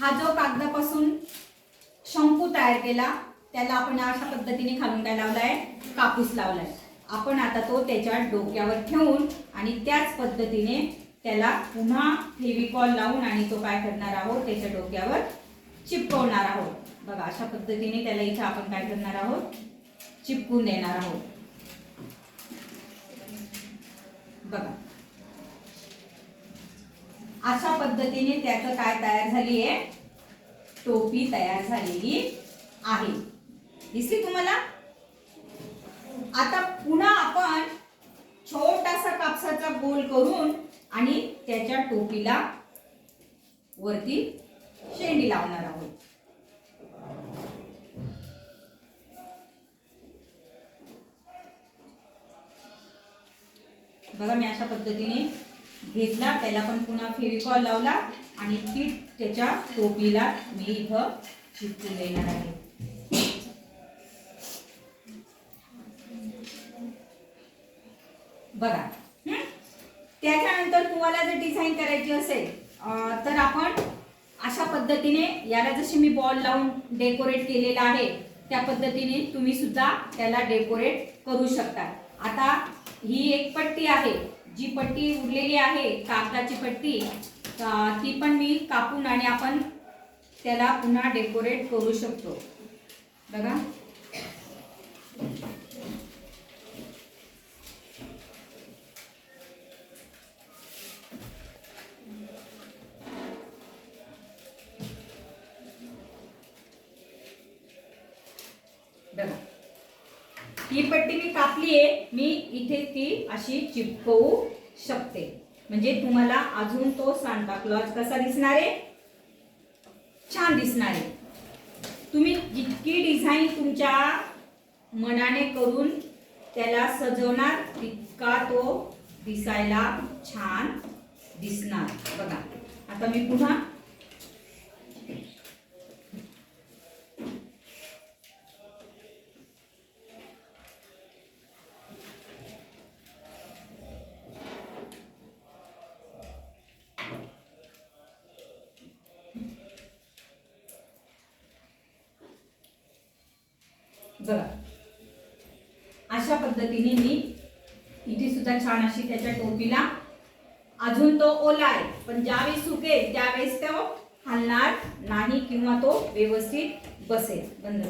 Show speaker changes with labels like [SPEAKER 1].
[SPEAKER 1] हा जो कागदापासून शंकू तयार केला त्याला आपण अशा पद्धतीने खालून काय लावलाय? कापूस लावलाय. आपण आता तो त्याच्या डोक्यावर ठेवून आणि त्याच पद्धतीने त्याला पुन्हा फेविकॉल लावून आणि तो काय करणार आहोत? त्याच्या डोक्यावर चिपकवणार आहोत. बघा अशा पद्धतीने त्याला इथं आपण काय करणार आहोत? चिपकून देणार आहोत. बघा. अशा पद्धतीने त्याचं काय तयार झाली आहे टोपी तयार झालेली आहे. दिसली तुम्हाला? आता पुन्हा आपण छोटासा कापसाचा गोल करून आणि त्याच्या टोपीला वरती शेंडी लावणार आहोत. बघा मी अशा पद्धतीने घेतला त्याला पण पुन्हा फेविकॉल लावला आणि ती त्याच्या टोपीला मी इथं चिपकून देणार आहे. बघा त्याच्यानंतर तुम्हाला जर डिझाईन करायची असेल तर आपण अशा पद्धतीने याला जशी मी बॉल लावून डेकोरेट केलेला आहे त्या पद्धतीने तुम्ही सुद्धा त्याला डेकोरेट करू शकता. आता ही एक पट्टी आहे. जी पट्टी उरलेली आहे कागदाची पट्टी ती पण मी कापून आणि आपण त्याला पुन्हा डेकोरेट करू शकतो. बघा. बघा. ही पट्टी मी कापली आहे मी इथे ती अशी चिपकवू शकते. म्हणजे तुम्हाला अजून तो सांता क्लॉज कसा दिसणार आहे? छान दिसणार आहे. तुम्ही जितकी डिझाईन तुमच्या मनाने करून त्याला सजवणार तितका तो दिसायला छान दिसणार. बघा आता मी पुन्हा बघा अशा पद्धतीने मी इथे सुद्धा छान अशी त्याच्या टोपीला अजून तो ओला आहे पण ज्यावेळेस सुकेल त्यावेळेस तो हलणार नाही किंवा तो व्यवस्थित बसेल. बंद